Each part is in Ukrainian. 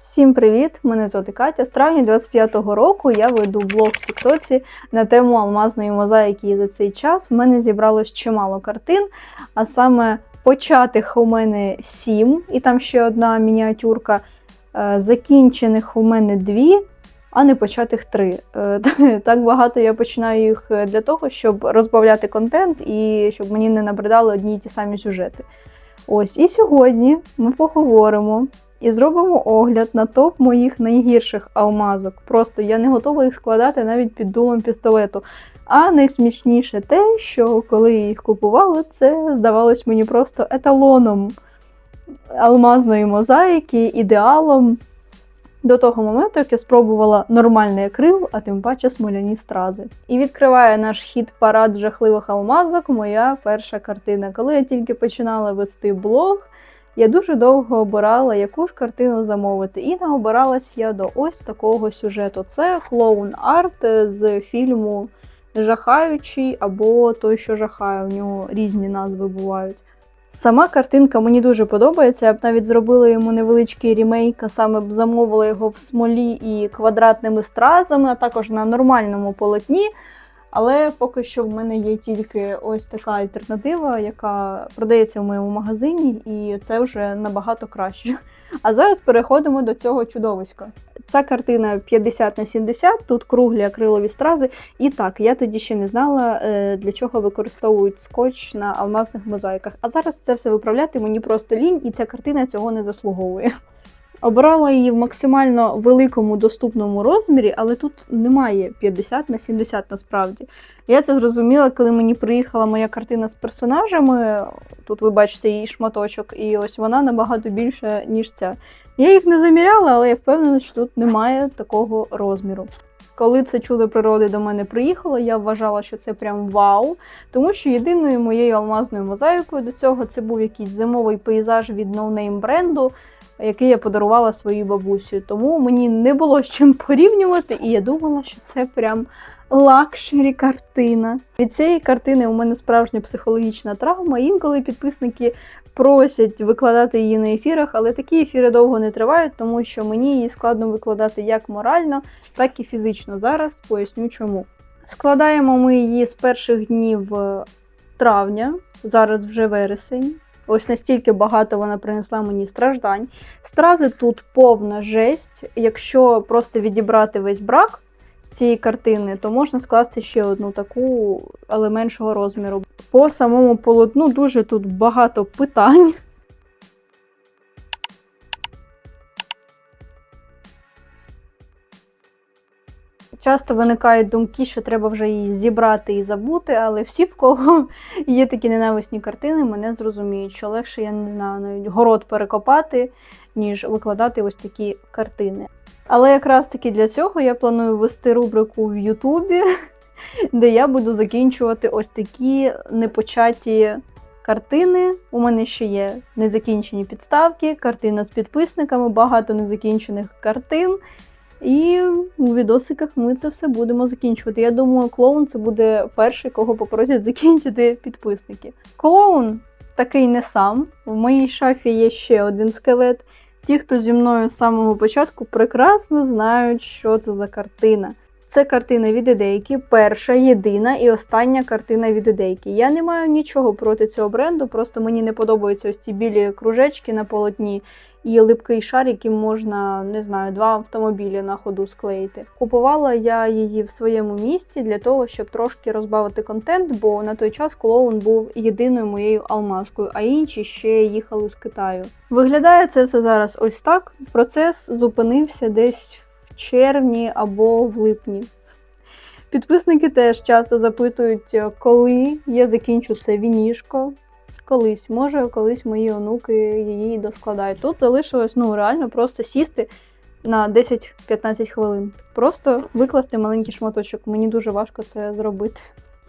Всім привіт! Мене звати Катя. З травня 25-го року я веду блог в Тіктоці на тему алмазної мозаїки. І за цей час в мене зібралось чимало картин, а саме початих у мене сім, і там ще одна мініатюрка. Е, Закінчених у мене дві, а не початих три. Е, Так багато я починаю їх для того, щоб розбавляти контент і щоб мені не набридали одні й ті самі сюжети. Ось і сьогодні ми поговоримо і зробимо огляд на топ моїх найгірших алмазок. Просто я не готова їх складати навіть під дулом пістолету. А найсмішніше те, що коли я їх купувала, це здавалось мені просто еталоном алмазної мозаїки, ідеалом. До того моменту, як я спробувала нормальний акрил, а тим паче смоляні стрази. І відкриває наш хід парад жахливих алмазок моя перша картина. Коли я тільки починала вести блог, я дуже довго обирала, яку ж картину замовити. І наобиралась я до ось такого сюжету. Це клоун арт з фільму Жахаючий або той, що жахає. У нього різні назви бувають. Сама картинка мені дуже подобається. Я б навіть зробила йому невеличкий ремейк, а саме б замовила його в смолі і квадратними стразами, а також на нормальному полотні. Але поки що в мене є тільки ось така альтернатива, яка продається в моєму магазині, і це вже набагато краще. А зараз переходимо до цього чудовиська. Ця картина 50 на 70, тут круглі акрилові стрази. І так, я тоді ще не знала, е, для чого використовують скотч на алмазних мозаїках. А зараз це все виправляти мені просто лінь, і ця картина цього не заслуговує. Обирала її в максимально великому доступному розмірі, але тут немає 50 на 70 насправді. Я це зрозуміла, коли мені приїхала моя картина з персонажами. Тут ви бачите її шматочок, і ось вона набагато більша, ніж ця. Я їх не заміряла, але я впевнена, що тут немає такого розміру. Коли це чудо природи до мене приїхало, я вважала, що це прям вау, тому що єдиною моєю алмазною мозаїкою до цього це був якийсь зимовий пейзаж від ноунейм бренду який я подарувала своїй бабусі. Тому мені не було з чим порівнювати, і я думала, що це прям лакшері картина. Від цієї картини у мене справжня психологічна травма. Інколи підписники просять викладати її на ефірах, але такі ефіри довго не тривають, тому що мені її складно викладати як морально, так і фізично. Зараз поясню чому. Складаємо ми її з перших днів травня, зараз вже вересень. Ось настільки багато вона принесла мені страждань. Стрази тут повна жесть. Якщо просто відібрати весь брак з цієї картини, то можна скласти ще одну таку, але меншого розміру. По самому полотну дуже тут багато питань. Часто виникають думки, що треба вже її зібрати і забути, але всі, в кого є такі ненависні картини, мене зрозуміють, що легше я не знаю навіть город перекопати, ніж викладати ось такі картини. Але якраз таки для цього я планую ввести рубрику в Ютубі, де я буду закінчувати ось такі непочаті картини. У мене ще є незакінчені підставки, картина з підписниками, багато незакінчених картин. І у відосиках ми це все будемо закінчувати. Я думаю, клоун це буде перший, кого попросять закінчити підписники. Клоун такий не сам. В моїй шафі є ще один скелет. Ті, хто зі мною з самого початку, прекрасно знають, що це за картина. Це картина від ідейки, перша, єдина і остання картина від ідейки. Я не маю нічого проти цього бренду, просто мені не подобаються ось ці білі кружечки на полотні і липкий шар, яким можна, не знаю, два автомобілі на ходу склеїти. Купувала я її в своєму місті для того, щоб трошки розбавити контент, бо на той час клоун був єдиною моєю алмазкою, а інші ще їхали з Китаю. Виглядає це все зараз ось так. Процес зупинився десь в червні або в липні. Підписники теж часто запитують, коли я закінчу це вінішко. Колись, може, колись мої онуки її доскладають. Тут залишилось ну реально просто сісти на 10-15 хвилин. Просто викласти маленький шматочок. Мені дуже важко це зробити.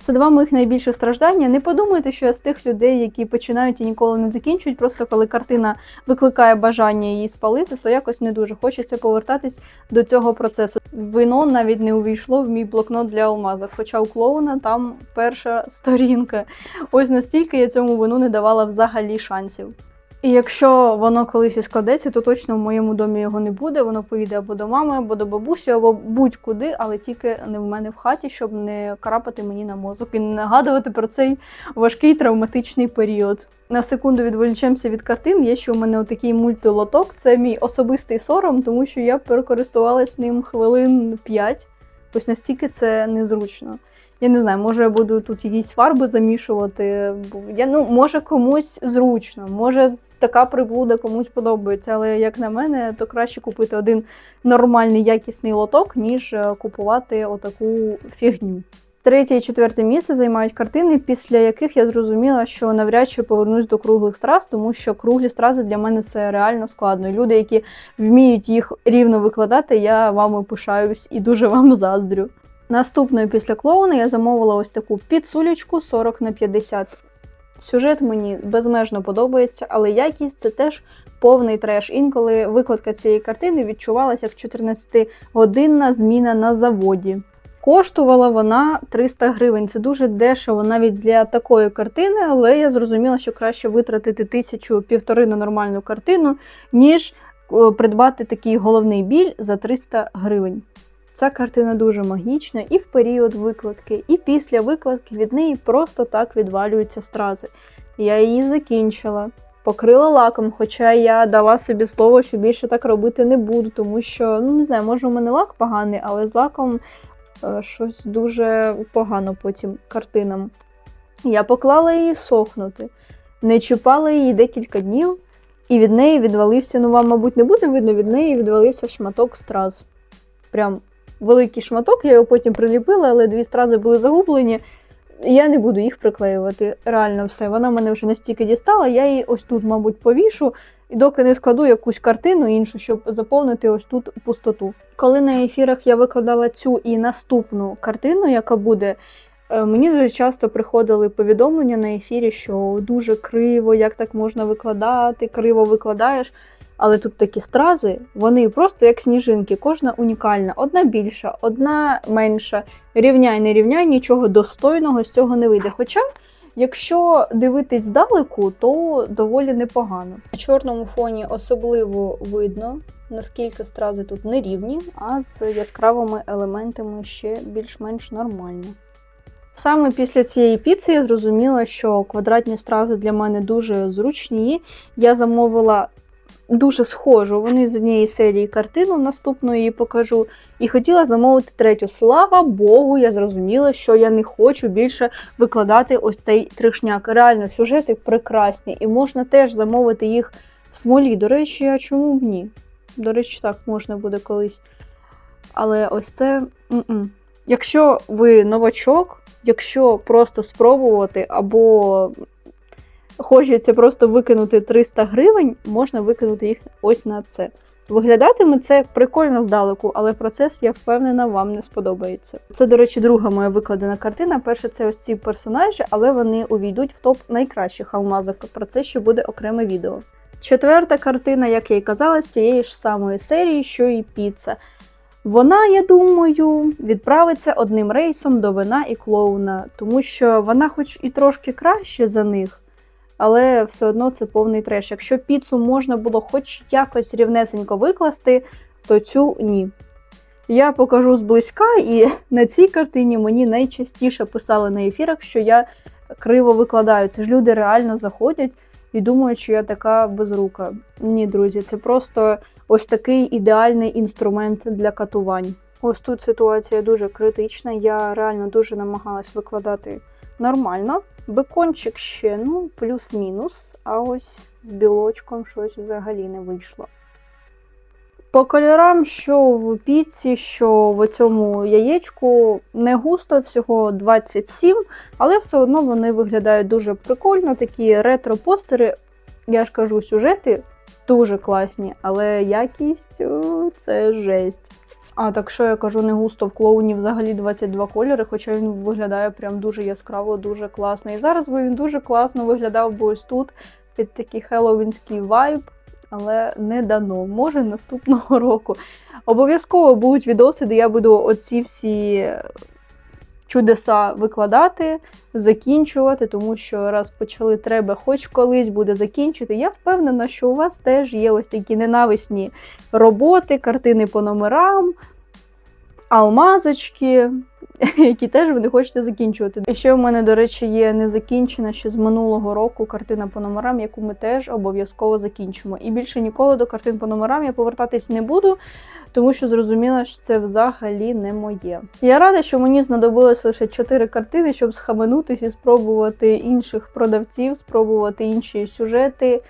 Це два моїх найбільших страждання. Не подумайте, що я з тих людей, які починають і ніколи не закінчують. Просто коли картина викликає бажання її спалити, то якось не дуже хочеться повертатись до цього процесу. Вино навіть не увійшло в мій блокнот для алмазок, хоча у клоуна там перша сторінка. Ось настільки я цьому вину не давала взагалі шансів. І якщо воно колись і складеться, то точно в моєму домі його не буде. Воно поїде або до мами, або до бабусі, або будь-куди, але тільки не в мене в хаті, щоб не карапати мені на мозок і не нагадувати про цей важкий травматичний період. На секунду відволічемося від картин. Є ще у мене отакий мультилоток. Це мій особистий сором, тому що я перекористувалась ним хвилин 5. Ось настільки це незручно. Я не знаю, може я буду тут якісь фарби замішувати. Я, ну, може комусь зручно, може така приблуда комусь подобається, але як на мене, то краще купити один нормальний якісний лоток, ніж е, купувати отаку фігню. Третє і четверте місце займають картини, після яких я зрозуміла, що навряд чи повернусь до круглих страз, тому що круглі стрази для мене це реально складно. І люди, які вміють їх рівно викладати, я вами пишаюсь і дуже вам заздрю. Наступною після клоуна я замовила ось таку підсулечку 40 на 50. Сюжет мені безмежно подобається, але якість це теж повний треш. Інколи викладка цієї картини відчувалася як 14-годинна зміна на заводі. Коштувала вона 300 гривень. Це дуже дешево навіть для такої картини, але я зрозуміла, що краще витратити тисячу півтори на нормальну картину, ніж е, придбати такий головний біль за 300 гривень. Ця картина дуже магічна і в період викладки, і після викладки від неї просто так відвалюються стрази. Я її закінчила, покрила лаком, хоча я дала собі слово, що більше так робити не буду, тому що, ну не знаю, може у мене лак поганий, але з лаком е, щось дуже погано потім картинам. Я поклала її сохнути, не чіпала її декілька днів, і від неї відвалився, ну вам, мабуть, не буде видно, від неї відвалився шматок страз. Прям великий шматок, я його потім приліпила, але дві стрази були загублені. Я не буду їх приклеювати. Реально все. Вона мене вже настільки дістала, я її ось тут, мабуть, повішу, і доки не складу якусь картину іншу, щоб заповнити ось тут пустоту. Коли на ефірах я викладала цю і наступну картину, яка буде. е, Мені дуже часто приходили повідомлення на ефірі, що дуже криво, як так можна викладати, криво викладаєш. Але тут такі стрази, вони просто як сніжинки, кожна унікальна, одна більша, одна менша. Рівняй, не рівняй, нічого достойного з цього не вийде. Хоча, якщо дивитись здалеку, то доволі непогано. На чорному фоні особливо видно, наскільки стрази тут не рівні, а з яскравими елементами ще більш-менш нормально. Саме після цієї піци я зрозуміла, що квадратні стрази для мене дуже зручні. Я замовила дуже схожу. Вони з однієї серії картину наступну її покажу. І хотіла замовити третю. Слава Богу, я зрозуміла, що я не хочу більше викладати ось цей тришняк. Реально, сюжети прекрасні, і можна теж замовити їх в смолі. До речі, а чому б ні? До речі, так можна буде колись. Але ось це. м-м. Якщо ви новачок, якщо просто спробувати або хочеться просто викинути 300 гривень, можна викинути їх ось на це. Виглядатиме це прикольно здалеку, але процес, я впевнена, вам не сподобається. Це, до речі, друга моя викладена картина. Перша це ось ці персонажі, але вони увійдуть в топ найкращих алмазок. Про це ще буде окреме відео. Четверта картина, як я й казала, з цієї ж самої серії, що і піца. Вона, я думаю, відправиться одним рейсом до вина і клоуна, тому що вона, хоч і трошки краще за них, але все одно це повний треш. Якщо піцу можна було хоч якось рівнесенько викласти, то цю ні. Я покажу зблизька, і на цій картині мені найчастіше писали на ефірах, що я криво викладаю. Це ж люди реально заходять і думають, що я така безрука. Ні, друзі, це просто ось такий ідеальний інструмент для катувань. Ось тут ситуація дуже критична. Я реально дуже намагалась викладати нормально. Бекончик ще, ну, плюс-мінус, а ось з білочком щось взагалі не вийшло. По кольорам, що в піці, що в цьому яєчку, не густо, всього 27, але все одно вони виглядають дуже прикольно. Такі ретро-постери, я ж кажу, сюжети дуже класні, але якість це жесть. А так що я кажу, не густо в клоуні взагалі 22 кольори, хоча він виглядає прям дуже яскраво, дуже класно. І зараз би він дуже класно виглядав би ось тут під такий хеллоуінський вайб, але не дано. Може наступного року. Обов'язково будуть відоси, де я буду оці всі чудеса викладати, закінчувати, тому що раз почали треба, хоч колись буде закінчити. Я впевнена, що у вас теж є ось такі ненависні роботи, картини по номерам, алмазочки, які теж ви не хочете закінчувати. І ще в мене, до речі, є незакінчена ще з минулого року картина по номерам, яку ми теж обов'язково закінчимо. І більше ніколи до картин по номерам я повертатись не буду. Тому що зрозуміла, що це взагалі не моє. Я рада, що мені знадобилось лише 4 картини, щоб схаменутись і спробувати інших продавців, спробувати інші сюжети,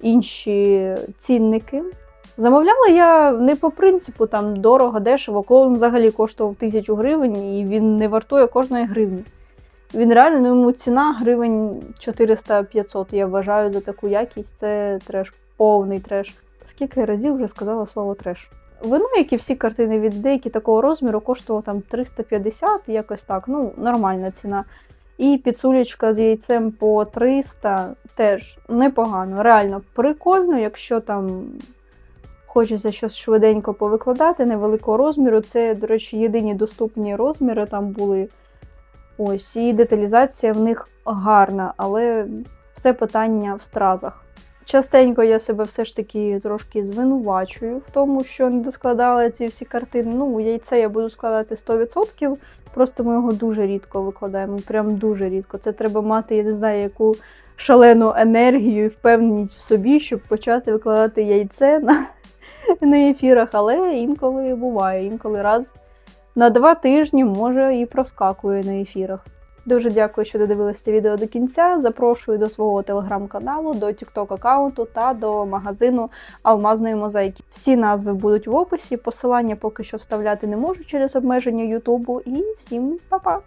інші цінники. Замовляла я не по принципу там дорого, дешево, він взагалі коштував тисячу гривень, і він не вартує кожної гривні. Він реально ну, йому ціна гривень 400-500, я вважаю, за таку якість. Це треш, повний треш. Скільки разів вже сказала слово треш. Вино, як і всі картини від деякі такого розміру, коштувало там 350, якось так, ну, нормальна ціна. І підсулечка з яйцем по 300 теж непогано, реально прикольно, якщо там хочеться щось швиденько повикладати, невеликого розміру. Це, до речі, єдині доступні розміри там були. Ось, і деталізація в них гарна, але все питання в стразах. Частенько я себе все ж таки трошки звинувачую в тому, що не доскладала ці всі картини. Ну, яйце я буду складати 100%, просто ми його дуже рідко викладаємо. Прям дуже рідко. Це треба мати, я не знаю, яку шалену енергію і впевненість в собі, щоб почати викладати яйце на, на ефірах. Але інколи буває, інколи раз на два тижні може і проскакує на ефірах. Дуже дякую, що додивилися відео до кінця. Запрошую до свого телеграм-каналу, до тікток аккаунту та до магазину Алмазної мозаїки. Всі назви будуть в описі. Посилання поки що вставляти не можу через обмеження Ютубу. І всім па-па!